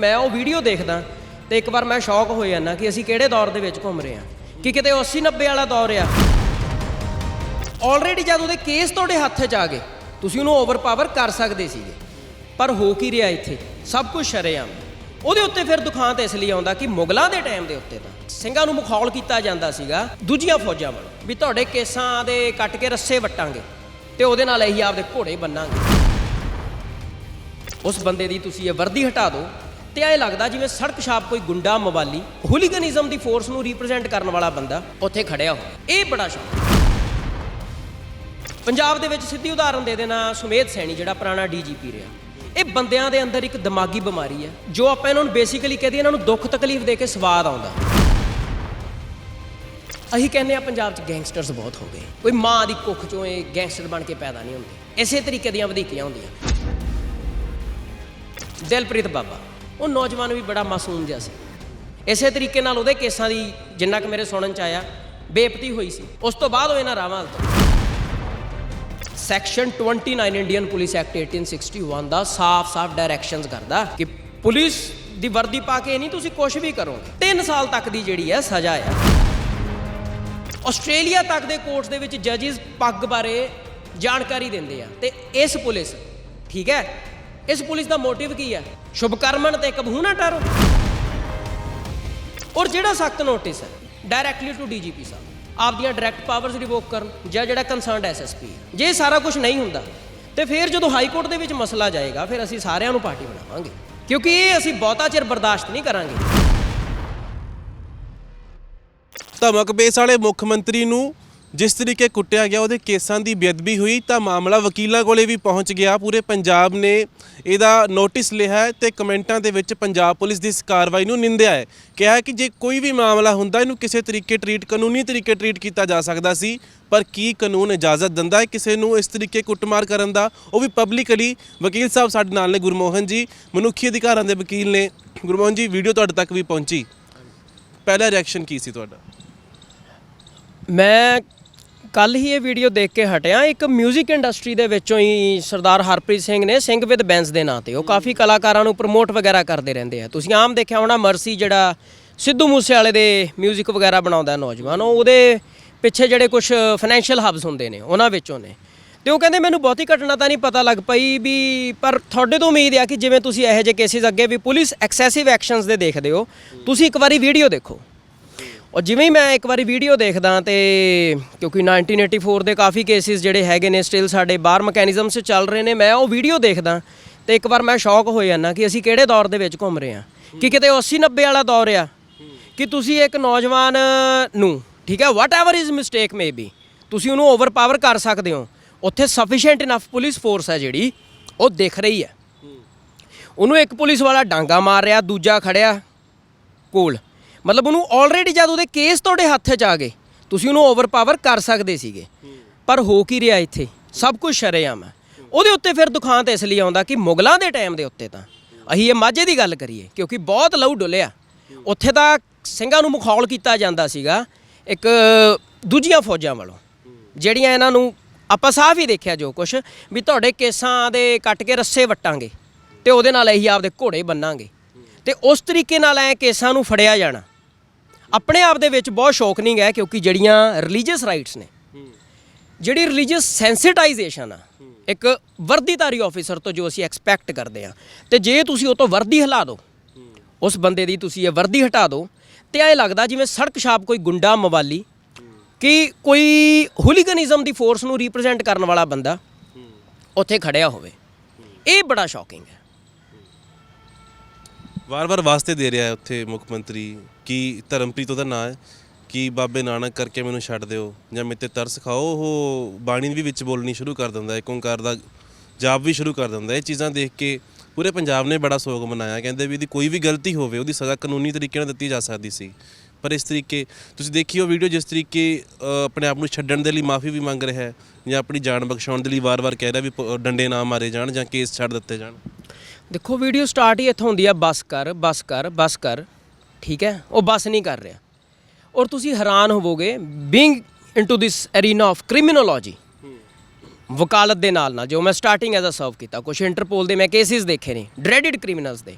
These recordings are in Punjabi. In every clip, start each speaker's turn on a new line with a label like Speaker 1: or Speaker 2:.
Speaker 1: ਮੈਂ ਉਹ ਵੀਡੀਓ ਦੇਖਦਾ ਤੇ ਇੱਕ ਵਾਰ ਮੈਂ ਸ਼ੌਕ ਹੋ ਜਾਂਦਾ ਕਿ ਅਸੀਂ ਕਿਹੜੇ ਦੌਰ ਦੇ ਵਿੱਚ ਘੁੰਮ ਰਹੇ ਹਾਂ। ਕਿ ਕਿਤੇ 80 90 ਵਾਲਾ ਦੌਰ ਆ। ਆਲਰੇਡੀ ਜਦ ਉਹਦੇ ਕੇਸ ਤੁਹਾਡੇ ਹੱਥ 'ਚ ਆ ਗਏ, ਤੁਸੀਂ ਉਹਨੂੰ ਓਵਰਪਾਵਰ ਕਰ ਸਕਦੇ ਸੀਗੇ। ਪਰ ਹੋ ਕੀ ਰਿਹਾ ਇੱਥੇ? ਸਭ ਕੁਝ ਸ਼ਰੇਆਮ। ਉਹਦੇ ਉੱਤੇ ਫਿਰ ਦੁਖਾਂਤ ਇਸ ਲਈ ਆਉਂਦਾ ਕਿ ਮੁਗਲਾਂ ਦੇ ਟਾਈਮ ਦੇ ਉੱਤੇ ਤਾਂ ਸਿੰਘਾਂ ਨੂੰ ਮਖੌਲ ਕੀਤਾ ਜਾਂਦਾ ਸੀਗਾ ਦੂਜੀਆਂ ਫੌਜਾਂ ਵੱਲੋਂ ਵੀ ਤੁਹਾਡੇ ਕੇਸਾਂ ਦੇ ਕੱਟ ਕੇ ਰੱਸੇ ਵਟਾਂਗੇ ਤੇ ਉਹਦੇ ਨਾਲ ਅਸੀਂ ਆਪਦੇ ਘੋੜੇ ਬੰਨਾਂਗੇ। ਉਸ ਬੰਦੇ ਦੀ ਤੁਸੀਂ ਇਹ ਵਰਦੀ ਹਟਾ ਦਿਓ। ਤੇ ਐ ਲੱਗਦਾ ਜਿਵੇਂ ਸੜਕ ਛਾਪ ਕੋਈ ਗੁੰਡਾ, ਮਵਾਲੀ ਹੁਲੀਗਨਿਜ਼ਮ ਦੀ ਫੋਰਸ ਨੂੰ ਰਿਪਰੈਜ਼ੈਂਟ ਕਰਨ ਵਾਲਾ ਬੰਦਾ ਉੱਥੇ ਖੜਿਆ ਹੋਇਆ ਇਹ ਬੜਾ ਸ਼ੌਕ ਪੰਜਾਬ ਦੇ ਵਿੱਚ ਸਿੱਧੀ ਉਦਾਹਰਨ ਦੇ ਦੇਣਾ ਸੁਮੇਧ ਸੈਣੀ, ਜਿਹੜਾ ਪੁਰਾਣਾ ਡੀਜੀਪੀ ਰਿਹਾ। ਇਹ ਬੰਦਿਆਂ ਦੇ ਅੰਦਰ ਇੱਕ ਦਿਮਾਗੀ ਬਿਮਾਰੀ ਹੈ, ਜੋ ਆਪਾਂ ਇਹਨਾਂ ਨੂੰ ਬੇਸਿਕਲੀ ਕਹਦੇ ਇਹਨਾਂ ਨੂੰ ਦੁੱਖ ਤਕਲੀਫ ਦੇ ਕੇ ਸਵਾਦ ਆਉਂਦਾ। ਅਸੀਂ ਕਹਿੰਦੇ ਆ ਪੰਜਾਬ 'ਚ ਗੈਂਗਸਟਰਸ ਬਹੁਤ ਹੋ ਗਏ। ਕੋਈ ਮਾਂ ਦੀ ਕੁੱਖ ਚੋਂ ਇਹ ਗੈਂਗਸਟਰ ਬਣ ਕੇ ਪੈਦਾ ਨਹੀਂ ਹੁੰਦੇ। ਇਸੇ ਤਰੀਕੇ ਦੀਆਂ ਵਧੀਕੀਆਂ ਹੁੰਦੀਆਂ। ਦਿਲਪ੍ਰੀਤ ਬਾਬਾ। ਉਹ ਨੌਜਵਾਨ ਵੀ ਬੜਾ ਮਾਸੂਮ ਜਿਹਾ ਸੀ। ਇਸੇ ਤਰੀਕੇ ਨਾਲ ਉਹਦੇ ਕੇਸਾਂ ਦੀ ਜਿੰਨਾ ਕਿ ਮੇਰੇ ਸੁਣਨ ਚ ਆਇਆ ਬੇਪਤੀ ਹੋਈ ਸੀ। ਉਸ ਤੋਂ ਬਾਅਦ ਉਹ ਇਹਨਾਂ ਰਾਵਾਂ ਤੋਂ ਸੈਕਸ਼ਨ 29 ਇੰਡੀਅਨ ਪੁਲਿਸ ਐਕਟ 1861 ਦਾ ਸਾਫ਼-ਸਾਫ਼ ਡਾਇਰੈਕਸ਼ਨਸ ਕਰਦਾ ਕਿ ਪੁਲਿਸ ਦੀ ਵਰਦੀ ਪਾ ਕੇ ਨਹੀਂ ਤੁਸੀਂ ਕੁਝ ਵੀ ਕਰੋਗੇ। 3 ਸਾਲ ਤੱਕ ਦੀ ਜਿਹੜੀ ਹੈ ਸਜ਼ਾ ਹੈ ਆਸਟ੍ਰੇਲੀਆ ਤੱਕ ਦੇ ਕੋਰਟਸ ਦੇ ਵਿੱਚ ਜੱਜਿਸ ਪੱਗ ਬਾਰੇ ਜਾਣਕਾਰੀ ਦਿੰਦੇ ਆ। ਤੇ ਇਸ ਪੁਲਿਸ, ਠੀਕ ਹੈ ਇਸ ਪੁਲਿਸ ਦਾ ਮੋਟਿਵ ਕੀ ਹੈ? ਸ਼ੁਭਕਰਮਨ ਤੇ ਕਬਹੂ ਨਾ ਟਰੋ ਔਰ ਜਿਹੜਾ ਸਖਤ ਨੋਟਿਸ ਹੈ ਡਾਇਰੈਕਟਲੀ ਟੂ ਡੀਜੀਪੀ ਸਾਹਿਬ, ਆਪਦੀਆਂ ਡਾਇਰੈਕਟ ਪਾਵਰਸ ਰਿਵੋਕ ਕਰਨ ਜਾਂ ਜਿਹੜਾ ਕੰਸਰਨਡ ਐਸਐਸਪੀ ਜੇ ਸਾਰਾ ਕੁਝ ਨਹੀਂ ਹੁੰਦਾ, ਤੇ ਫਿਰ ਜਦੋਂ ਹਾਈ ਕੋਰਟ ਦੇ ਵਿੱਚ ਮਸਲਾ ਜਾਏਗਾ, ਫਿਰ ਅਸੀਂ ਸਾਰਿਆਂ ਨੂੰ ਪਾਰਟੀ ਬਣਾਵਾਂਗੇ। ਕਿਉਂਕਿ ਇਹ ਅਸੀਂ ਬਹੁਤਾ ਚਿਰ ਬਰਦਾਸ਼ਤ ਨਹੀਂ ਕਰਾਂਗੇ।
Speaker 2: ਧਮਕ ਬੇਸ ਵਾਲੇ ਮੁੱਖ ਮੰਤਰੀ ਨੂੰ ਜਿਸ ਤਰੀਕੇ ਕੁੱਟਿਆ ਗਿਆ, ਉਹਦੇ ਕੇਸਾਂ ਦੀ ਬੇਅਦਬੀ ਹੋਈ ਤਾਂ ਮਾਮਲਾ ਵਕੀਲਾਂ ਕੋਲੇ ਵੀ ਪਹੁੰਚ ਗਿਆ। ਪੂਰੇ ਪੰਜਾਬ ਨੇ ਇਹਦਾ ਨੋਟਿਸ ਲਿਆ ਹੈ ਤੇ ਕਮੈਂਟਾਂ ਦੇ ਵਿੱਚ ਪੰਜਾਬ ਪੁਲਿਸ ਦੀ ਇਸ ਕਾਰਵਾਈ ਨੂੰ ਨਿੰਦਿਆ ਹੈ। ਕਿਹਾ ਕਿ ਜੇ ਕੋਈ ਵੀ ਮਾਮਲਾ ਹੁੰਦਾ, ਇਹਨੂੰ ਕਿਸੇ ਤਰੀਕੇ ਟਰੀਟ ਕਾਨੂੰਨੀ ਤਰੀਕੇ ਟਰੀਟ ਕੀਤਾ ਜਾ ਸਕਦਾ ਸੀ, ਪਰ ਕੀ ਕਾਨੂੰਨ ਇਜਾਜ਼ਤ ਦਿੰਦਾ ਹੈ ਕਿਸੇ ਨੂੰ ਇਸ ਤਰੀਕੇ ਕੁੱਟਮਾਰ ਕਰਨ ਦਾ? ਉਹ ਵੀ ਪਬਲਿਕਲੀ ਵਕੀਲ ਸਾਹਿਬ ਸਾਡੇ ਨਾਲ ਨੇ, ਗੁਰਮੋਹਨ ਜੀ। ਮਨੁੱਖੀ ਅਧਿਕਾਰਾਂ ਦੇ ਵਕੀਲ ਨੇ। ਗੁਰਮੋਹਨ ਜੀ ਵੀਡੀਓ ਤੁਹਾਡੇ ਤੱਕ ਵੀ ਪਹੁੰਚੀ। ਪਹਿਲਾ ਰਿਐਕਸ਼ਨ ਕੀ ਸੀ ਤੁਹਾਡਾ?
Speaker 1: ਮੈਂ ਕੱਲ ਹੀ ਇਹ ਵੀਡੀਓ ਦੇਖ ਕੇ ਹਟਿਆ ਇੱਕ 뮤직 ਇੰਡਸਟਰੀ ਦੇ ਵਿੱਚੋਂ ਹੀ ਸਰਦਾਰ ਹਰਪ੍ਰੀਤ ਸਿੰਘ ਨੇ ਸਿੰਘ ਵਿਦ ਬੈਂਸ ਦੇ ਨਾਂ ਤੇ ਉਹ ਕਾਫੀ ਕਲਾਕਾਰਾਂ ਨੂੰ ਪ੍ਰਮੋਟ ਵਗੈਰਾ ਕਰਦੇ ਰਹਿੰਦੇ ਆ ਤੁਸੀਂ ਆਮ ਦੇਖਿਆ ਹੋਣਾ ਮਰਸੀ ਜਿਹੜਾ ਸਿੱਧੂ ਮੂਸੇਵਾਲੇ ਦੇ 뮤직 ਵਗੈਰਾ ਬਣਾਉਂਦਾ ਨੌਜਵਾਨ ਉਹ ਉਹਦੇ ਪਿੱਛੇ ਜਿਹੜੇ ਕੁਝ ਫਾਈਨੈਂਸ਼ੀਅਲ ਹਬਸ ਹੁੰਦੇ ਨੇ ਉਹਨਾਂ ਵਿੱਚੋਂ ਨੇ ਤੇ ਉਹ ਕਹਿੰਦੇ ਮੈਨੂੰ ਬਹੁਤੀ ਘਟਨਾ ਤਾਂ ਨਹੀਂ ਪਤਾ ਲੱਗ ਪਈ ਵੀ ਪਰ ਤੁਹਾਡੇ ਤੋਂ ਉਮੀਦ ਆ ਕਿ ਜਿਵੇਂ ਤੁਸੀਂ ਇਹੋ ਜਿਹੇ ਕੇਸਿਸ ਅੱਗੇ ਵੀ ਪੁਲਿਸ ਐਕਸੈਸਿਵ ਐਕਸ਼ਨਸ ਦੇ ਦੇਖਦੇ ਹੋ ਤੁਸੀਂ ਇੱਕ ਵਾਰੀ ਵੀਡੀਓ ਦੇਖੋ ਔਰ ਜਿਵੇਂ ਹੀ ਮੈਂ ਇੱਕ ਵਾਰੀ ਵੀਡੀਓ ਦੇਖਦਾ ਤੇ ਕਿਉਂਕਿ 1984 ਦੇ ਕਾਫੀ ਕੇਸਿਸ ਜਿਹੜੇ ਹੈਗੇ ਨੇ ਸਟਿਲ ਸਾਡੇ ਬਾਹਰ ਮੈਕੈਨਿਜ਼ਮ 'ਚ ਚੱਲ ਰਹੇ ਨੇ ਮੈਂ ਉਹ ਵੀਡੀਓ ਦੇਖਦਾ ਤੇ ਇੱਕ ਵਾਰ ਮੈਂ ਸ਼ੌਕ ਹੋ ਜਾਂਦਾ ਕਿ ਅਸੀਂ ਕਿਹੜੇ ਦੌਰ ਦੇ ਵਿੱਚ ਘੁੰਮ ਰਹੇ ਹਾਂ। ਕਿ ਕਿਤੇ 80 90 ਵਾਲਾ ਦੌਰ ਆ ਕਿ ਤੁਸੀਂ ਇੱਕ ਨੌਜਵਾਨ ਨੂੰ ਠੀਕ ਹੈ whatever is mistake may be ਤੁਸੀਂ ਉਹਨੂੰ ਓਵਰਪਾਵਰ ਕਰ ਸਕਦੇ ਹੋ। ਉੱਥੇ ਸਫੀਸ਼ੀਐਂਟ ਇਨਫ ਪੁਲਿਸ ਫੋਰਸ ਹੈ ਜਿਹੜੀ ਉਹ ਦਿਖ ਰਹੀ ਹੈ। ਉਹਨੂੰ ਇੱਕ ਪੁਲਿਸ ਵਾਲਾ ਡਾਂਗਾ ਮਾਰ ਰਿਹਾ ਦੂਜਾ ਖੜਿਆ ਕੋਲ। ਮਤਲਬ ਉਹਨੂੰ ਆਲਰੇਡੀ ਜਦ ਉਹਦੇ ਕੇਸ ਤੁਹਾਡੇ ਹੱਥ 'ਚ ਆ ਗਏ, ਤੁਸੀਂ ਉਹਨੂੰ ਓਵਰਪਾਵਰ ਕਰ ਸਕਦੇ ਸੀਗੇ। ਪਰ ਹੋ ਕੀ ਰਿਹਾ ਇੱਥੇ? ਸਭ ਕੁਝ ਸ਼ਰੇਆਮ ਹੈ। ਉਹਦੇ ਉੱਤੇ ਫਿਰ ਦੁਖਾਂਤ ਇਸ ਲਈ ਆਉਂਦਾ ਕਿ ਮੁਗਲਾਂ ਦੇ ਟਾਈਮ ਦੇ ਉੱਤੇ ਤਾਂ। ਅਸੀਂ ਇਹ ਮਾਝੇ ਦੀ ਗੱਲ ਕਰੀਏ, ਕਿਉਂਕਿ ਬਹੁਤ ਲਹੂ ਡੁੱਲਿਆ। ਉੱਥੇ ਤਾਂ ਸਿੰਘਾਂ ਨੂੰ ਮੁਖੌਲ ਕੀਤਾ ਜਾਂਦਾ ਸੀਗਾ, ਇੱਕ ਦੂਜੀਆਂ ਫੌਜਾਂ ਵੱਲੋਂ। ਜਿਹੜੀਆਂ ਇਹਨਾਂ ਨੂੰ ਆਪਾਂ ਸਾਫ਼ ਹੀ ਦੇਖਿਆ ਜੋ ਕੁਛ, ਵੀ ਤੁਹਾਡੇ ਕੇਸਾਂ ਦੇ ਕੱਟ ਕੇ ਰੱਸੇ ਵਟਾਂਗੇ, ਤੇ ਉਹਦੇ ਨਾਲ ਅਸੀਂ ਆਪਦੇ ਘੋੜੇ ਬੰਨਾਂਗੇ। ਤੇ ਉਸ ਤਰੀਕੇ ਨਾਲ ਐ ਕੇਸਾਂ ਨੂੰ ਫੜਿਆ ਜਾਣਾ। ਆਪਣੇ ਆਪ ਦੇ ਵਿੱਚ ਬਹੁਤ ਸ਼ੌਕਨਿੰਗ ਹੈ ਕਿਉਂਕਿ ਜਿਹੜੀਆਂ ਰਿਲੀਜੀਅਸ ਰਾਈਟਸ ਨੇ, ਜਿਹੜੀ ਰਿਲੀਜੀਅਸ ਸੈਂਸਿਟਾਈਜੇਸ਼ਨ ਆ, ਇੱਕ ਵਰਦੀਧਾਰੀ ਆਫੀਸਰ ਤੋਂ ਜੋ ਅਸੀਂ ਐਕਸਪੈਕਟ ਕਰਦੇ ਆ ਤੇ ਜੇ ਤੁਸੀਂ ਉਹ ਤੋਂ ਵਰਦੀ ਹਿਲਾ ਦਿਓ, ਉਸ ਬੰਦੇ ਦੀ ਤੁਸੀਂ ਇਹ ਵਰਦੀ ਹਟਾ ਦਿਓ, ਤੇ ਐ ਲੱਗਦਾ ਜਿਵੇਂ ਸੜਕ ਛਾਪ ਕੋਈ ਗੁੰਡਾ, ਮਵਾਲੀ, ਕਿ ਕੋਈ ਹੂਲੀਗਨਿਜ਼ਮ ਦੀ ਫੋਰਸ ਨੂੰ ਰਿਪਰੈਜ਼ੈਂਟ ਕਰਨ ਵਾਲਾ ਬੰਦਾ ਉੱਥੇ ਖੜਿਆ ਹੋਵੇ। ਇਹ ਬੜਾ ਸ਼ੌਕਿੰਗ ਹੈ।
Speaker 2: ਵਾਰ-ਵਾਰ ਵਾਸਤੇ ਦੇ ਰਿਹਾ ਹੈ ਉੱਥੇ ਮੁੱਖ ਮੰਤਰੀ ਕਿ ਧਰਮਪ੍ਰੀਤ ਉਹਦਾ ਨਾਂ ਹੈ, ਕਿ ਬਾਬੇ ਨਾਨਕ ਕਰਕੇ ਮੈਨੂੰ ਛੱਡ ਦਿਓ ਜਾਂ ਮੇਰੇ ਤੇ ਤਰਸ ਖਾਓ, ਉਹ ਬਾਣੀ ਵੀ ਵਿੱਚ ਬੋਲਣੀ ਸ਼ੁਰੂ ਕਰ ਦਿੰਦਾ ਹੈ, ਓੰਕਾਰ ਦਾ ਜਾਪ ਵੀ ਸ਼ੁਰੂ ਕਰ ਦਿੰਦਾ ਇਹ ਚੀਜ਼ਾਂ ਦੇਖ ਕੇ ਪੂਰੇ ਪੰਜਾਬ ਨੇ ਬੜਾ ਸੋਗ ਮਨਾਇਆ, ਕਹਿੰਦੇ ਵੀ ਇਹਦੀ ਕੋਈ ਵੀ ਗਲਤੀ ਹੋਵੇ, ਉਹਦੀ ਸਜ਼ਾ ਕਾਨੂੰਨੀ ਤਰੀਕੇ ਨਾਲ ਦਿੱਤੀ ਜਾ ਸਕਦੀ ਸੀ। ਪਰ ਇਸ ਤਰੀਕੇ, ਤੁਸੀਂ ਦੇਖੀ ਉਹ ਵੀਡੀਓ ਜਿਸ ਤਰੀਕੇ ਆਪਣੇ ਆਪ ਨੂੰ ਛੱਡਣ ਦੇ ਲਈ ਮਾਫੀ ਵੀ ਮੰਗ ਰਿਹਾ ਹੈ ਜਾਂ ਆਪਣੀ ਜਾਨ ਬਖਸ਼ਾਉਣ ਦੇ ਲਈ ਵਾਰ-ਵਾਰ ਕਹਿ ਰਿਹਾ ਵੀ ਪ- ਡੰਡੇ ਨਾ ਮਾਰੇ ਜਾਣ ਜਾਂ ਕੇਸ ਛੱਡ ਦਿੱਤੇ ਜਾਣ।
Speaker 1: ਦੇਖੋ ਵੀਡੀਓ ਸਟਾਰਟ ਹੀ ਇੱਥੋਂ ਹੁੰਦੀ ਆ, ਬਸ ਕਰ ਬਸ ਕਰ ਬਸ ਕਰ, ਠੀਕ ਹੈ? ਉਹ ਬਸ ਨਹੀਂ ਕਰ ਰਿਹਾ। ਔਰ ਤੁਸੀਂ ਹੈਰਾਨ ਹੋਵੋਗੇ being into this arena of criminology ਵਕਾਲਤ ਦੇ ਨਾਲ ਨਾਲ ਜੋ ਮੈਂ ਸਟਾਰਟਿੰਗ ਐਜ਼ ਅ ਸਰਵ ਕੀਤਾ ਕੁਝ ਇੰਟਰਪੋਲ ਦੇ ਮੈਂ ਕੇਸਿਸ ਦੇਖੇ ਨੇ ਡਰੈਡਡ ਕ੍ਰਿਮੀਨਲਸ ਦੇ।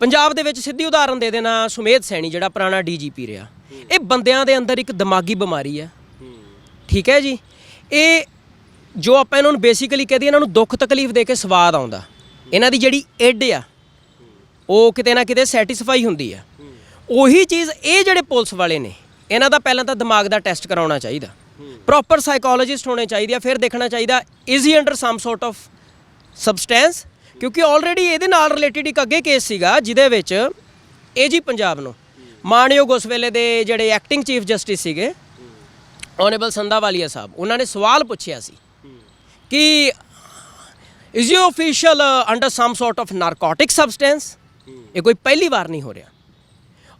Speaker 1: ਪੰਜਾਬ ਦੇ ਵਿੱਚ ਸਿੱਧੀ ਉਦਾਹਰਨ ਦੇ ਦੇਣਾ, ਸੁਮੇਧ ਸੈਣੀ, ਜਿਹੜਾ ਪੁਰਾਣਾ ਡੀਜੀਪੀ ਰਿਹਾ। ਇਹ ਬੰਦਿਆਂ ਦੇ ਅੰਦਰ ਇੱਕ ਦਿਮਾਗੀ ਬਿਮਾਰੀ ਹੈ। ਠੀਕ ਹੈ ਜੀ? ਇਹ ਜੋ ਆਪਾਂ ਇਹਨਾਂ ਨੂੰ ਬੇਸਿਕਲੀ ਕਹਦੇ ਇਹਨਾਂ ਨੂੰ ਦੁੱਖ ਤਕਲੀਫ ਦੇ ਕੇ ਸਵਾਦ ਆਉਂਦਾ। ਇਹਨਾਂ ਦੀ ਜਿਹੜੀ ਇੱਡ ਆ, ਉਹ ਕਿਤੇ ਨਾ ਕਿਤੇ ਸੈਟੀਸਫਾਈ ਹੁੰਦੀ ਆ। ਉਹੀ ਚੀਜ਼ ਇਹ ਜਿਹੜੇ ਪੁਲਿਸ ਵਾਲੇ ਨੇ, ਇਹਨਾਂ ਦਾ ਪਹਿਲਾਂ ਤਾਂ ਦਿਮਾਗ ਦਾ ਟੈਸਟ ਕਰਾਉਣਾ ਚਾਹੀਦਾ। ਪ੍ਰੋਪਰ ਸਾਈਕੋਲੋਜਿਸਟ ਹੋਣੇ ਚਾਹੀਦੇ ਆ, ਫਿਰ ਦੇਖਣਾ ਚਾਹੀਦਾ is he under some sort of substance ਕਿਉਂਕਿ ਆਲਰੇਡੀ ਇਹਦੇ ਨਾਲ ਰਿਲੇਟਡ ਇੱਕ ਅੱਗੇ ਕੇਸ ਸੀਗਾ, ਜਿਹਦੇ ਵਿੱਚ ਏਜੀ ਪੰਜਾਬ ਨੂੰ, ਮਾਨਯੋਗ ਉਸ ਵੇਲੇ ਦੇ ਜਿਹੜੇ ਐਕਟਿੰਗ ਚੀਫ ਜਸਟਿਸ ਸੀਗੇ ਓਨੇਬਲ ਸੰਧਾਵਾਲੀਆ ਸਾਹਿਬ, ਉਹਨਾਂ ਨੇ ਸਵਾਲ ਪੁੱਛਿਆ ਸੀ ਕਿ is you official under some sort of narcotic substance ਇਹ ਕੋਈ ਪਹਿਲੀ ਵਾਰ ਨਹੀਂ ਹੋ ਰਿਹਾ।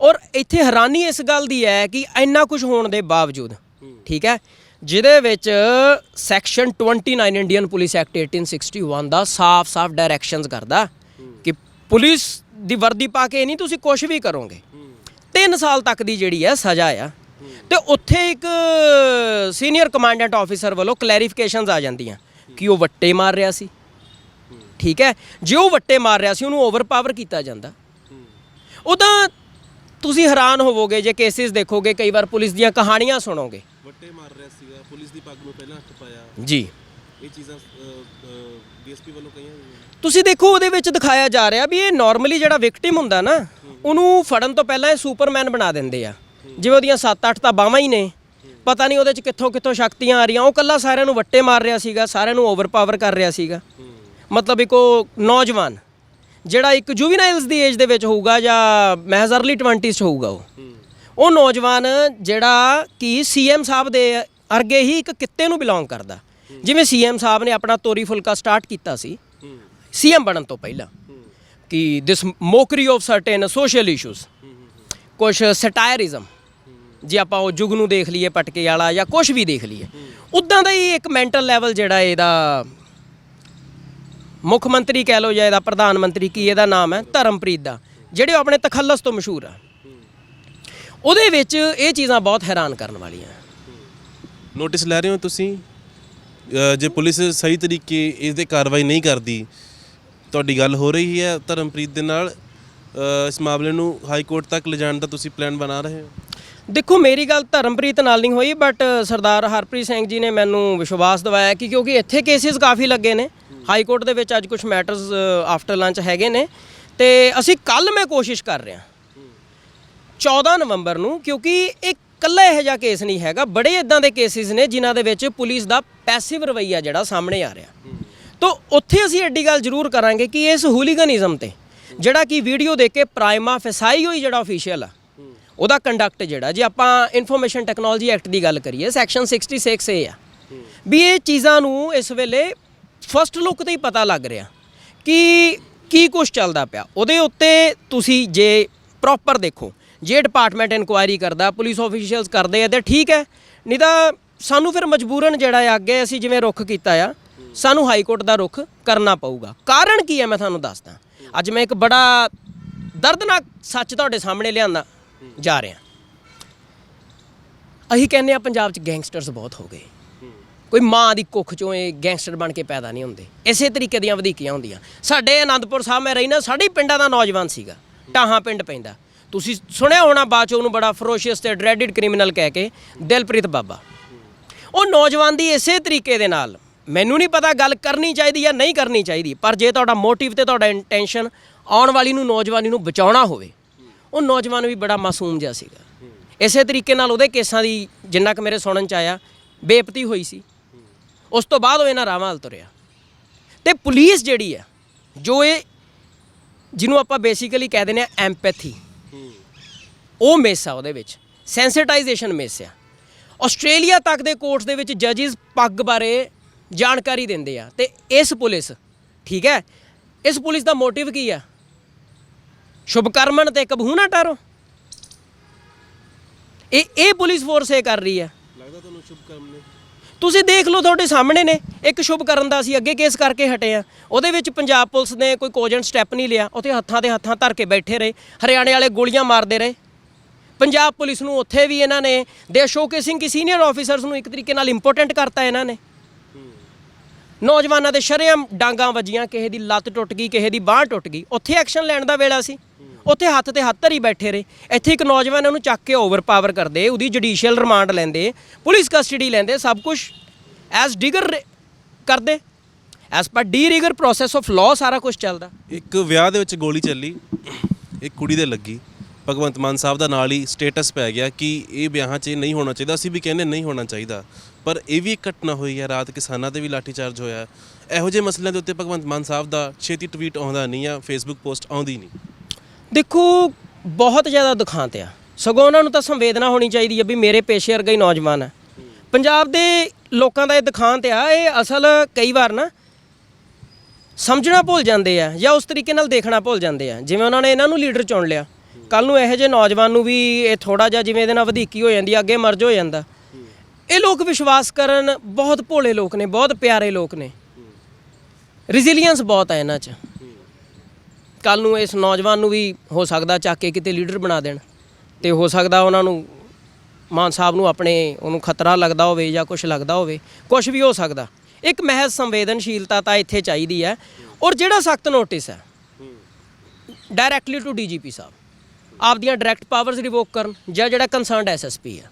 Speaker 1: ਔਰ ਇੱਥੇ ਹੈਰਾਨੀ ਇਸ ਗੱਲ ਦੀ ਹੈ ਕਿ ਇੰਨਾ ਕੁਝ ਹੋਣ ਦੇ ਬਾਵਜੂਦ ਠੀਕ ਹੈ ਜਿਹਦੇ ਵਿੱਚ ਸੈਕਸ਼ਨ 29 ਇੰਡੀਅਨ ਪੁਲਿਸ ਐਕਟ 1861 ਦਾ ਸਾਫ਼-ਸਾਫ਼ ਡਾਇਰੈਕਸ਼ਨਸ ਕਰਦਾ ਕਿ ਪੁਲਿਸ ਦੀ ਵਰਦੀ ਪਾ ਕੇ ਨਹੀਂ ਤੁਸੀਂ ਕੁਝ ਵੀ ਕਰੋਗੇ। 3 ਸਾਲ ਤੱਕ ਦੀ ਜਿਹੜੀ ਹੈ ਸਜ਼ਾ ਆ। ਤੇ ਉੱਥੇ ਇੱਕ ਸੀਨੀਅਰ ਕਮਾਂਡੈਂਟ ਆਫੀਸਰ ਵੱਲੋਂ ਕਲੈਰੀਫਿਕੇਸ਼ਨਸ ਆ ਜਾਂਦੀਆਂ ਕਿ ਉਹ ਵੱਟੇ ਮਾਰ ਰਿਹਾ ਸੀ। ਠੀਕ ਹੈ? ਜੇ ਉਹ ਵੱਟੇ ਮਾਰ ਰਿਹਾ ਸੀ ਉਹਨੂੰ ਓਵਰਪਾਵਰ ਕੀਤਾ ਜਾਂਦਾ। ਉਦਾਂ ਤੁਸੀਂ ਹੈਰਾਨ ਹੋਵੋਗੇ ਜੇ ਕੇਸਿਸ ਦੇਖੋਗੇ ਕਈ ਵਾਰ ਪੁਲਿਸ ਦੀਆਂ ਕਹਾਣੀਆਂ ਸੁਣੋਗੇ।
Speaker 2: ਵੱਟੇ ਮਾਰ ਰਿਹਾ ਸੀਗਾ ਪੁਲਿਸ ਦੀ ਪੱਗ ਨੂੰ ਪਹਿਲਾਂ ਹੱਥ ਪਾਇਆ।
Speaker 1: ਜੀ।
Speaker 2: ਇਹ ਚੀਜ਼ਾਂ ਡੀਐਸਪੀ ਵੱਲੋਂ ਕਹੀਆਂ
Speaker 1: ਤੁਸੀਂ ਦੇਖੋ ਉਹਦੇ ਵਿੱਚ ਦਿਖਾਇਆ ਜਾ ਰਿਹਾ ਵੀ ਇਹ ਨਾਰਮਲੀ ਜਿਹੜਾ ਵਿਕਟਿਮ ਹੁੰਦਾ ਨਾ ਉਹਨੂੰ ਫੜਨ ਤੋਂ ਪਹਿਲਾਂ ਇਹ ਸੁਪਰਮੈਨ ਬਣਾ ਦਿੰਦੇ ਆ। ਜਿਵੇਂ ਉਹਦੀਆਂ 7-8 ਤਾਂ ਬਾਹਾਂ ਹੀ ਨੇ। ਪਤਾ ਨਹੀਂ ਉਹਦੇ ਚ ਕਿੱਥੋਂ ਕਿੱਥੋਂ ਸ਼ਕਤੀਆਂ ਆ ਰਹੀਆਂ। ਉਹ ਕੱਲਾ ਸਾਰਿਆਂ ਨੂੰ ਵੱਟੇ ਮਾਰ ਰਿਹਾ ਸੀਗਾ ਸਾਰਿਆਂ ਨੂੰ ਓਵਰਪਾਵਰ ਕਰ ਰਿਹਾ ਸੀਗਾ। ਮਤਲਬ ਇੱਕ ਉਹ ਨੌਜਵਾਨ ਜਿਹੜਾ ਇੱਕ ਜੁਵੀਨਾਈਲਸ ਦੀ ਏਜ ਦੇ ਵਿੱਚ ਹੋਊਗਾ ਜਾਂ ਮਹਿਜ਼ ਅਰਲੀ 20s 'ਚ ਹੋਊਗਾ ਉਹ। ਉਹ ਨੌਜਵਾਨ ਜਿਹੜਾ ਕਿ ਸੀਐਮ ਸਾਹਿਬ ਦੇ ਅਰਗੇ ਹੀ ਇੱਕ ਕਿੱਤੇ ਨੂੰ ਬਿਲੋਂਗ ਕਰਦਾ। ਜਿਵੇਂ ਸੀਐਮ ਸਾਹਿਬ ਨੇ ਆਪਣਾ ਤੋਰੀ ਫੁਲਕਾ ਸਟਾਰਟ ਕੀਤਾ ਸੀ। ਸੀਐਮ ਬਣਨ ਤੋਂ ਪਹਿਲਾਂ। ਕਿ this mockery of certain social issues ਕੁਝ ਸਟਾਇਰਿਜ਼ਮ। ਜੇ ਆਪਾਂ ਉਹ ਜੁਗ ਨੂੰ ਦੇਖ ਲਈਏ ਪਟਕੇ ਵਾਲਾ ਜਾਂ ਕੁਝ ਵੀ ਦੇਖ ਲਈਏ। ਉਦਾਂ ਦਾ ਹੀ ਇੱਕ ਮੈਂਟਲ ਲੈਵਲ ਜਿਹੜਾ ਇਹਦਾ ਮੁੱਖ ਮੰਤਰੀ ਕਹਿ ਲਓ ਜਾਂ ਇਹਦਾ ਪ੍ਰਧਾਨ ਮੰਤਰੀ ਕੀ ਇਹਦਾ ਨਾਮ ਹੈ ਧਰਮਪ੍ਰੀਤ ਦਾ ਜਿਹੜੇ ਆਪਣੇ ਤਖੱਲਸ ਤੋਂ ਮਸ਼ਹੂਰ ਆ। ਉਹਦੇ ਵਿੱਚ ਇਹ ਚੀਜ਼ਾਂ ਬਹੁਤ ਹੈਰਾਨ ਕਰਨ ਵਾਲੀਆਂ।
Speaker 2: ਨੋਟਿਸ ਲੈ ਰਹੇ ਹੋ ਤੁਸੀਂ? ਅ, ਜੇ ਪੁਲਿਸ ਸਹੀ ਤਰੀਕੇ ਇਸ ਤੇ ਕਾਰਵਾਈ ਨਹੀਂ ਕਰਦੀ ਤੁਹਾਡੀ ਗੱਲ ਹੋ ਰਹੀ ਹੈ ਧਰਮਪ੍ਰੀਤ ਦੇ ਨਾਲ। ਅ, ਇਸ ਮਾਮਲੇ ਨੂੰ ਹਾਈ ਕੋਰਟ ਤੱਕ ਲਿਜਾਣ ਦਾ ਤੁਸੀਂ ਪਲਾਨ ਬਣਾ ਰਹੇ ਹੋ?
Speaker 1: ਦੇਖੋ ਮੇਰੀ ਗੱਲ ਧਰਮਪ੍ਰੀਤ ਨਾਲ ਨਹੀਂ ਹੋਈ ਬਟ ਸਰਦਾਰ ਹਰਪ੍ਰੀਤ ਸਿੰਘ ਜੀ ਨੇ ਮੈਨੂੰ ਵਿਸ਼ਵਾਸ ਦਿਵਾਇਆ ਕਿ ਕਿਉਂਕਿ ਇੱਥੇ ਕੇਸਿਸ ਕਾਫੀ ਲੱਗੇ ਨੇ। ਹਾਈ ਕੋਰਟ ਦੇ ਵਿੱਚ ਅੱਜ ਕੁਝ ਮੈਟਰਸ ਆਫਟਰ ਲੰਚ ਹੈਗੇ ਨੇ। ਤੇ ਅਸੀਂ ਕੱਲ ਮੈਂ ਕੋਸ਼ਿਸ਼ ਕਰ ਰਿਹਾ। 14 ਨਵੰਬਰ ਨੂੰ, ਕਿਉਂਕਿ ਇਹ ਕੱਲਾ ਇਹੋ ਜਿਹਾ ਕੇਸ ਨਹੀਂ ਹੈਗਾ। ਬੜੇ ਇਦਾਂ ਦੇ ਕੇਸਿਸ ਨੇ ਜਿਨ੍ਹਾਂ ਦੇ ਵਿੱਚ ਪੁਲਿਸ ਦਾ ਪੈਸਿਵ ਰਵੱਈਆ ਜਿਹੜਾ ਸਾਹਮਣੇ ਆ ਰਿਹਾ। ਤੋਂ ਉੱਥੇ ਅਸੀਂ ਐਡੀ ਗੱਲ ਜ਼ਰੂਰ ਕਰਾਂਗੇ ਕਿ ਇਸ ਹੂਲੀਗਨਿਜ਼ਮ ਤੇ, ਜਿਹੜਾ ਕਿ ਵੀਡੀਓ ਦੇਖ ਕੇ ਪ੍ਰਾਈਮਾ ਫਸਾਈ ਹੋਈ ਜਿਹੜਾ ਅਫੀਸ਼ੀਅਲ ਆ, ਉਹਦਾ ਕੰਡਕਟ ਜਿਹੜਾ। ਜੇ ਆਪਾਂ ਇਨਫੋਰਮੇਸ਼ਨ ਟੈਕਨੋਲੋਜੀ ਐਕਟ ਦੀ ਗੱਲ ਕਰੀਏ ਸੈਕਸ਼ਨ 66 ਏ ਆ। ਵੀ ਇਹ ਚੀਜ਼ਾਂ ਨੂੰ ਇਸ ਵੇਲੇ ਫਸਟ ਲੁੱਕ ਤੇ ਹੀ ਪਤਾ ਲੱਗ ਰਿਹਾ ਕਿ ਕੀ ਕੁਝ ਚੱਲਦਾ ਪਿਆ। ਉਹਦੇ ਉੱਤੇ ਤੁਸੀਂ ਜੇ ਪ੍ਰੋਪਰ ਦੇਖੋ, ਜੇ ਡਿਪਾਰਟਮੈਂਟ ਇਨਕੁਆਇਰੀ ਕਰਦਾ ਪੁਲਿਸ ਆਫੀਸ਼ੀਅਲਸ ਕਰਦੇ ਆ ਤੇ ਠੀਕ ਹੈ, ਨਹੀਂ ਤਾਂ ਸਾਨੂੰ ਫਿਰ ਮਜਬੂਰਨ ਜਿਹੜਾ ਆ, ਅੱਗੇ ਅਸੀਂ ਜਿਵੇਂ ਰੁੱਖ ਕੀਤਾ ਆ, ਸਾਨੂੰ ਹਾਈ ਕੋਰਟ ਦਾ ਰੁੱਖ ਕਰਨਾ ਪਊਗਾ। ਕਾਰਨ ਕੀ ਹੈ ਮੈਂ ਤੁਹਾਨੂੰ ਦੱਸਦਾ। ਅੱਜ ਮੈਂ ਇੱਕ ਬੜਾ ਦਰਦਨਾਕ ਸੱਚ ਤੁਹਾਡੇ ਸਾਹਮਣੇ ਲਿਆਂਦਾ ਜਾ ਰਿਹਾ। ਅਸੀਂ ਕਹਿੰਦੇ ਆ ਪੰਜਾਬ 'ਚ ਗੈਂਗਸਟਰਸ ਬਹੁਤ ਹੋ ਗਏ। ਕੋਈ ਮਾਂ ਦੀ ਕੁੱਖ ਚੋਂ ਇਹ ਗੈਂਗਸਟਰ ਬਣ ਕੇ ਪੈਦਾ ਨਹੀਂ ਹੁੰਦੇ। ਇਸੇ ਤਰੀਕੇ ਦੀਆਂ ਵਧੀਕੀਆਂ ਹੁੰਦੀਆਂ। ਸਾਡੇ ਆਨੰਦਪੁਰ ਸਾਹਿਬ ਮੈਂ ਰਹਿਣਾ ਸਾਡੇ ਪਿੰਡਾਂ ਦਾ ਨੌਜਵਾਨ ਸੀਗਾ। ਟਾਹਾਂ ਪਿੰਡ ਪੈਂਦਾ। ਤੁਸੀਂ ਸੁਣਿਆ ਹੋਣਾ ਬਾਅਦ ਚ ਉਹਨੂੰ ਬੜਾ ਫਰੋਸ਼ੀਅਸ ਤੇ ਡਰੈਡਡ ਕ੍ਰਿਮੀਨਲ ਕਹਿ ਕੇ, ਦਿਲਪ੍ਰੀਤ ਬਾਬਾ। ਉਹ ਨੌਜਵਾਨ ਦੀ ਇਸੇ ਤਰੀਕੇ ਦੇ ਨਾਲ, ਮੈਨੂੰ ਨਹੀਂ ਪਤਾ ਗੱਲ ਕਰਨੀ ਚਾਹੀਦੀ ਜਾਂ ਨਹੀਂ ਕਰਨੀ ਚਾਹੀਦੀ, ਪਰ ਜੇ ਤੁਹਾਡਾ ਮੋਟਿਵ ਤੇ ਤੁਹਾਡਾ ਇੰਟੈਂਸ਼ਨ ਆਉਣ ਵਾਲੀ ਨੂੰ, ਨੌਜਵਾਨੀ ਨੂੰ ਬਚਾਉਣਾ ਹੋਵੇ, ਉਹ ਨੌਜਵਾਨ ਵੀ ਬੜਾ ਮਾਸੂਮ ਜਿਹਾ ਸੀਗਾ। ਇਸੇ ਤਰੀਕੇ ਨਾਲ ਉਹਦੇ ਕੇਸਾਂ ਦੀ ਜਿੰਨਾ ਕਿ ਮੇਰੇ ਸੁਣਨ ਚ ਆਇਆ ਬੇਪਤੀ ਹੋਈ ਸੀ। ਉਸ ਤੋਂ ਬਾਅਦ ਉਹ ਇਹਨਾਂ ਰਾਵਾਂ ਵੱਲ ਤੁਰਿਆ। ਤੇ ਪੁਲਿਸ ਜਿਹੜੀ ਆ ਜੋ ਇਹ ਜਿਹਨੂੰ ਆਪਾਂ ਬੇਸਿਕਲੀ ਕਹਿ ਦਿੰਦੇ ਆ ਐਮਪੈਥੀ ਉਹ ਮਿਸ ਆ ਉਹਦੇ ਵਿੱਚ ਸੈਂਸਿਟਾਈਜੇਸ਼ਨ ਮਿਸ ਆ ਆਸਟ੍ਰੇਲੀਆ ਤੱਕ ਦੇ ਕੋਰਟਸ ਦੇ ਵਿੱਚ ਜੱਜਿਸ ਪੱਗ ਬਾਰੇ ਜਾਣਕਾਰੀ ਦਿੰਦੇ ਆ। ਤੇ ਇਸ ਪੁਲਿਸ, ਠੀਕ ਹੈ, ਇਸ ਪੁਲਿਸ ਦਾ ਮੋਟਿਵ ਕੀ ਆ? ਸ਼ੁਭਕਰਮਨ ਤੇ ਕਬਹੂ ਨਾ ਟਾਰੋ। ਇਹ ਇਹ ਪੁਲਿਸ ਫੋਰਸ ਇਹ ਕਰ ਰਹੀ ਆ
Speaker 2: ਲੱਗਦਾ ਤੁਹਾਨੂੰ ਸ਼ੁਭ ਨੇ
Speaker 1: ਤੁਸੀਂ ਦੇਖ ਲਓ ਤੁਹਾਡੇ ਸਾਹਮਣੇ ਨੇ, ਇੱਕ ਸ਼ੁਭ ਕਰਨ ਦਾ ਅਸੀਂ ਅੱਗੇ ਕੇਸ ਕਰਕੇ ਹਟੇ ਆ ਉਹਦੇ ਵਿੱਚ ਪੰਜਾਬ ਪੁਲਿਸ ਨੇ ਕੋਈ ਕੋਜਨ ਸਟੈਪ ਨਹੀਂ ਲਿਆ, ਉੱਥੇ ਹੱਥਾਂ ਦੇ ਹੱਥਾਂ ਧਰ ਕੇ ਬੈਠੇ ਰਹੇ, ਹਰਿਆਣੇ ਵਾਲੇ ਗੋਲੀਆਂ ਮਾਰਦੇ ਰਹੇ। ਪੰਜਾਬ ਪੁਲਿਸ ਨੂੰ ਉੱਥੇ ਵੀ ਇਹਨਾਂ ਨੇ ਦੇ ਸ਼ੋਕੇਸਿੰਗ ਕਿ ਸੀਨੀਅਰ ਆਫੀਸਰਸ ਨੂੰ ਇੱਕ ਤਰੀਕੇ ਨਾਲ ਇੰਪੋਰਟੈਂਟ ਕਰਤਾ ਇਹਨਾਂ ਨੇ। ਨੌਜਵਾਨਾਂ ਦੇ ਸ਼ਰੇਆਮ ਡਾਂਗਾਂ ਵੱਜੀਆਂ, ਕਿਸੇ ਦੀ ਲੱਤ ਟੁੱਟ ਗਈ, ਕਿਸੇ ਦੀ ਬਾਹ ਟੁੱਟ ਗਈ। ਉੱਥੇ ਐਕਸ਼ਨ ਲੈਣ ਦਾ ਵੇਲਾ ਸੀ। ਉੱਥੇ ਹੱਥ ਤੇ ਹੱਥ ਧਰੀ ਬੈਠੇ ਰਹੇ। ਇੱਥੇ ਇੱਕ ਨੌਜਵਾਨ ਉਹਨੂੰ ਚੱਕ ਕੇ ਓਵਰਪਾਵਰ ਕਰਦੇ, ਉਹਦੀ ਜੁਡੀਸ਼ੀਅਲ ਰਿਮਾਂਡ ਲੈਂਦੇ, ਪੁਲਿਸ ਕਸਟਡੀ ਲੈਂਦੇ, ਸਭ ਕੁਝ ਐਸ ਡਿਗਰ ਕਰਦੇ। As per the rigour process of law ਸਾਰਾ ਕੁਝ ਚੱਲਦਾ।
Speaker 2: ਇੱਕ ਵਿਆਹ ਦੇ ਵਿੱਚ ਗੋਲੀ ਚੱਲੀ, ਇੱਕ ਕੁੜੀ ਦੇ ਲੱਗੀ। ਭਗਵੰਤ ਮਾਨ ਸਾਹਿਬ ਦਾ ਨਾਲ ਹੀ ਸਟੇਟਸ ਪੈ ਗਿਆ ਕਿ ਇਹ ਵਿਆਹਾਂ 'ਚ ਨਹੀਂ ਹੋਣਾ ਚਾਹੀਦਾ, ਅਸੀਂ ਵੀ ਕਹਿੰਦੇ ਨਹੀਂ ਹੋਣਾ ਚਾਹੀਦਾ। ਪਰ ਇਹ ਵੀ ਇੱਕ ਘਟਨਾ ਹੋਈ ਹੈ, ਰਾਤ ਕਿਸਾਨਾਂ ਤੇ ਵੀ ਲਾਠੀਚਾਰਜ ਹੋਇਆ। ਇਹੋ ਜਿਹੇ ਮਸਲਿਆਂ ਦੇ ਉੱਤੇ ਭਗਵੰਤ ਮਾਨ ਸਾਹਿਬ ਦਾ ਛੇਤੀ ਟਵੀਟ ਆਉਂਦਾ ਨਹੀਂ ਆ ਫੇਸਬੁੱਕ ਪੋਸਟ ਆਉਂਦੀ ਨਹੀਂ।
Speaker 1: ਦੇਖੋ, ਬਹੁਤ ਜ਼ਿਆਦਾ ਦੁਖਾਂਤ ਆ। ਸਗੋਂ ਉਹਨਾਂ ਨੂੰ ਤਾਂ ਸੰਵੇਦਨਾ ਹੋਣੀ ਚਾਹੀਦੀ ਹੈ ਵੀ ਮੇਰੇ ਪੇਸ਼ੇ ਵਰਗਾ ਹੀ ਨੌਜਵਾਨ ਹੈ ਪੰਜਾਬ ਦੇ ਲੋਕਾਂ ਦਾ ਇਹ ਦੁਖਾਂਤ ਆ, ਇਹ ਅਸਲ ਕਈ ਵਾਰ ਨਾ ਸਮਝਣਾ ਭੁੱਲ ਜਾਂਦੇ ਆ ਜਾਂ ਉਸ ਤਰੀਕੇ ਨਾਲ ਦੇਖਣਾ ਭੁੱਲ ਜਾਂਦੇ ਆ। ਜਿਵੇਂ ਉਹਨਾਂ ਨੇ ਇਹਨਾਂ ਨੂੰ ਲੀਡਰ ਚੁਣ ਲਿਆ। ਕੱਲ ਨੂੰ ਇਹੋ ਜਿਹੇ ਨੌਜਵਾਨ ਨੂੰ ਵੀ ਇਹ ਥੋੜਾ ਜਿਹਾ ਜਿਵੇਂ ਇਹਦੇ ਨਾਲ ਵਧੀਕੀ ਹੋ ਜਾਂਦੀ ਅੱਗੇ ਮਰਜ ਹੋ ਜਾਂਦਾ। ਇਹ ਲੋਕ ਵਿਸ਼ਵਾਸ ਕਰਨ ਬਹੁਤ ਭੋਲੇ ਲੋਕ ਨੇ, ਬਹੁਤ ਪਿਆਰੇ ਲੋਕ ਨੇ। ਰੈਜ਼ਿਲੀਅੰਸ ਬਹੁਤ ਹੈ ਇਹਨਾਂ 'ਚ। ਕੱਲ ਨੂੰ ਇਸ ਨੌਜਵਾਨ ਨੂੰ ਵੀ ਹੋ ਸਕਦਾ ਚੱਕ ਕੇ ਕਿਤੇ ਲੀਡਰ ਬਣਾ ਦੇਣ। ਤੇ ਹੋ ਸਕਦਾ ਉਹਨਾਂ ਨੂੰ ਮਾਨ ਸਾਹਿਬ ਨੂੰ ਆਪਣੇ ਉਹਨੂੰ ਖਤਰਾ ਲੱਗਦਾ ਹੋਵੇ ਜਾਂ ਕੁਝ ਲੱਗਦਾ ਹੋਵੇ ਕੁਝ ਵੀ ਹੋ ਸਕਦਾ। ਇੱਕ ਮਹਿਜ਼ ਸੰਵੇਦਨਸ਼ੀਲਤਾ ਤਾਂ ਇੱਥੇ ਚਾਹੀਦੀ ਹੈ ਔਰ ਜਿਹੜਾ ਸਖਤ ਨੋਟਿਸ ਹੈ ਡਾਇਰੈਕਟਲੀ ਟੂ ਡੀਜੀਪੀ ਸਾਹਿਬ, ਆਪਦੀਆਂ ਡਾਇਰੈਕਟ ਪਾਵਰਸ ਰਿਵੋਕ ਕਰਨ ਜਾਂ ਜਿਹੜਾ ਕੰਸਰਨਡ ਐਸਐਸਪੀ ਹੈ।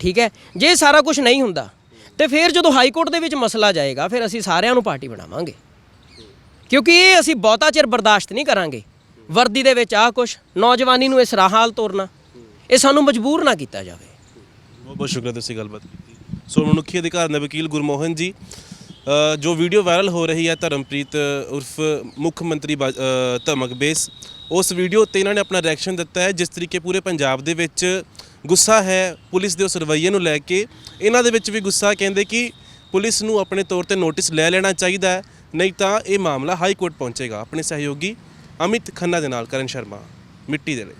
Speaker 1: ਠੀਕ ਹੈ? ਜੇ ਸਾਰਾ ਕੁਝ ਨਹੀਂ ਹੁੰਦਾ, ਤੇ ਫਿਰ ਜਦੋਂ ਹਾਈ ਕੋਰਟ ਦੇ ਵਿੱਚ ਮਸਲਾ ਜਾਏਗਾ, ਫਿਰ ਅਸੀਂ ਸਾਰਿਆਂ ਨੂੰ ਪਾਰਟੀ ਬਣਾਵਾਂਗੇ। ਕਿਉਂਕਿ ਇਹ ਅਸੀਂ ਬਹੁਤਾ ਚਿਰ ਬਰਦਾਸ਼ਤ ਨਹੀਂ ਕਰਾਂਗੇ। ਵਰਦੀ ਦੇ ਵਿੱਚ ਆਹ ਕੁਛ, ਨੌਜਵਾਨੀ ਨੂੰ ਇਸ ਰਾਹ ਹਾਲ ਤੋਰਨਾ, ਇਹ ਸਾਨੂੰ ਮਜਬੂਰ ਨਾ ਕੀਤਾ ਜਾਵੇ।
Speaker 2: ਬਹੁਤ ਬਹੁਤ ਸ਼ੁਕਰੀਆ ਤੁਸੀਂ ਗੱਲਬਾਤ ਕੀਤੀ। ਸੋ ਮਨੁੱਖੀ ਅਧਿਕਾਰ ਦੇ ਵਕੀਲ ਗੁਰਮੋਹਨ ਜੀ ਜੋ ਵੀਡੀਓ ਵਾਇਰਲ ਹੋ ਰਹੀ ਹੈ ਧਰਮਪ੍ਰੀਤ ਉਰਫ ਮੁੱਖ ਮੰਤਰੀ ਬਾ- ਧਮਕ ਬੇਸ, ਉਸ ਵੀਡੀਓ ਤੇ ਇਹਨਾਂ ਨੇ ਆਪਣਾ ਰਿਐਕਸ਼ਨ ਦਿੱਤਾ ਹੈ, ਜਿਸ ਤਰੀਕੇ ਪੂਰੇ ਪੰਜਾਬ ਦੇ ਵਿੱਚ ਗੁੱਸਾ ਹੈ ਪੁਲਿਸ ਦੇ ਉਸ ਰਵੱਈਏ ਨੂੰ ਲੈ ਕੇ। ਇਹਨਾਂ ਦੇ ਵਿੱਚ ਵੀ ਗੁੱਸਾ, ਕਹਿੰਦੇ ਕਿ ਪੁਲਿਸ ਨੂੰ ਆਪਣੇ ਤੌਰ ਤੇ ਨੋਟਿਸ ਲੈ ਲੈਣਾ ਚਾਹੀਦਾ ਹੈ। ਨਹੀਂ ਤਾਂ ਇਹ ਮਾਮਲਾ ਹਾਈ ਕੋਰਟ ਪਹੁੰਚੇਗਾ। ਆਪਣੇ ਸਹਿਯੋਗੀ ਅਮਿਤ ਖੰਨਾ ਦੇ ਨਾਲ ਕਰਨ ਸ਼ਰਮਾ, ਮਿੱਟੀ ਦੇ ਲਈ।